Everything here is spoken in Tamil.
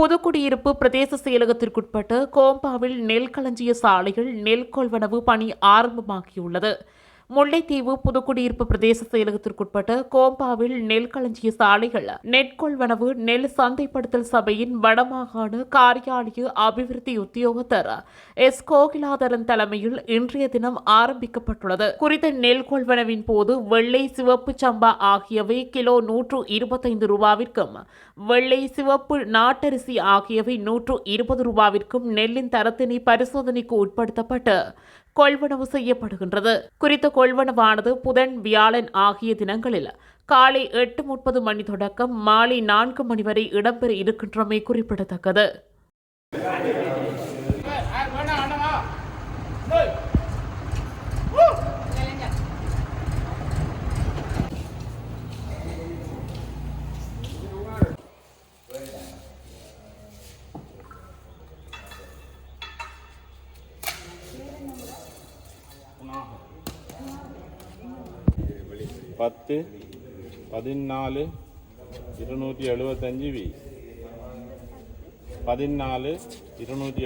புதுக்குடியிருப்பு பிரதேச செயலகத்திற்குட்பட்ட கோம்பாவில் நெல் களஞ்சிய சாலைகள் நெல் கொள்வனவு பணி ஆரம்பமாகியுள்ளது. முல்லைத்தீவு புதுக்குடியிருப்பு பிரதேச செயலகத்திற்குட்பட்ட கோம்பாவில் நெல் களஞ்சிய சாலைகள் நெற்கொள்வனவு நெல் சந்தைப்படுத்தல் சபையின் வடமாகாண காரியாலய அபிவிருத்தி உத்தியோகத்தர் எஸ். கோகிலாதரன் தலைமையில் இன்றைய தினம் ஆரம்பிக்கப்பட்டுள்ளது. குறித்த நெல் கொள்வனவின் போது வெள்ளை சிவப்பு சம்பா ஆகியவை கிலோ நூற்று இருபத்தைந்து ரூபாவிற்கும் வெள்ளை சிவப்பு நாட்டரிசி ஆகியவை நூற்று இருபது ரூபாவிற்கும் நெல்லின் தரத்தினை பரிசோதனைக்கு உட்படுத்தப்பட்டு கொள்வனவு செய்யப்படுகின்றது குறித்த கொள்வனவானது புதன் வியாழன் ஆகிய தினங்களில் காலை எட்டு முப்பது மணி தொடக்கம் மாலை நான்கு மணி வரை இடம்பெற இருக்கின்றமை குறிப்பிடத்தக்கது பத்து பதினாலு இருநூற்றி எழுபத்தஞ்சு வி பதினாலு இருநூற்றி